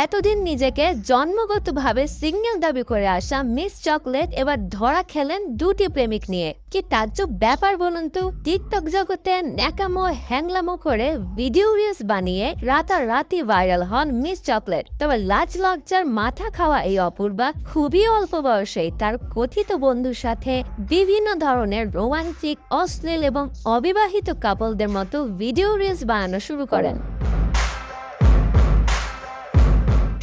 এতদিন নিজেকে জন্মগতভাবে সিঙ্গেল দাবি করে আসা মিস চকলেট এবার ধরা খেলেন দুটি প্রেমিক নিয়ে। কি তাজ্জব ব্যাপার বলুন তো? টিকটক জগতে ন্যাকামো, হ্যাংলামো করে ভিডিও রিলস বানিয়ে রাতারাতি ভাইরাল হন মিস চকলেট। তবে লাজ লজ্জার মাথা খাওয়া এই অপূর্বা খুবই অল্প বয়সেই তার কথিত বন্ধুর সাথে বিভিন্ন ধরনের রোমান্টিক, অশ্লীল এবং অবিবাহিত কাপলদের মতো ভিডিও রিলস বানানো শুরু করেন।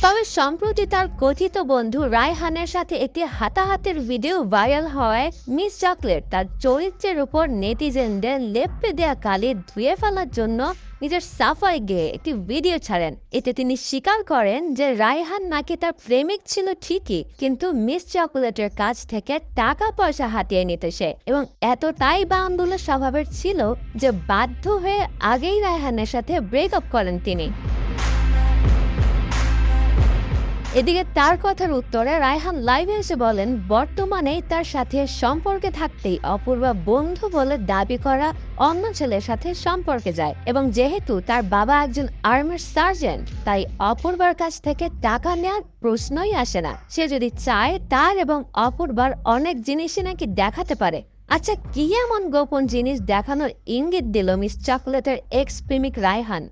তবে সম্প্রতি তার কথিত বন্ধু রায়হানের সাথে একটি হাতাহাতের ভিডিও ভাইরাল হওয়ায় মিস চকলেট তার চরিত্রের উপর নেটিজেনদের লেপে দেয়া কালি ধুয়ে ফেলার জন্য নিজের সাফাই গেয়ে একটি ভিডিও ছাড়েন। এতে তিনি স্বীকার করেন যে রায়হান নাকি তার প্রেমিক ছিল ঠিকই, কিন্তু মিস চকোলেটের কাছ থেকে টাকা পয়সা হাতিয়ে নিতে সে এবং এতটাই বান্দুল স্বভাবের ছিল যে বাধ্য হয়ে আগেই রায়হানের সাথে ব্রেকআপ করেন তিনি। এদিকে তার কথার উত্তরে রায়হান লাইভে এসে বলেন, বর্তমানে তার সাথে সম্পর্কে থাকতেই অপূর্বা বন্ধু বলে দাবি করা অন্য ছেলের সাথে সম্পর্কে যায় এবং যেহেতু তার বাবা একজন আর্মির সার্জেন্ট, তাই অপূর্বার কাছ থেকে টাকা নেওয়ার প্রশ্নই আসে না। সে যদি চায় তার এবং অপূর্বার অনেক জিনিসই নাকি দেখাতে পারে। আচ্ছা কি এমন গোপন জিনিস দেখানোর ইঙ্গিত দিল মিস চকলেটের এক্স প্রেমিক রায়হান?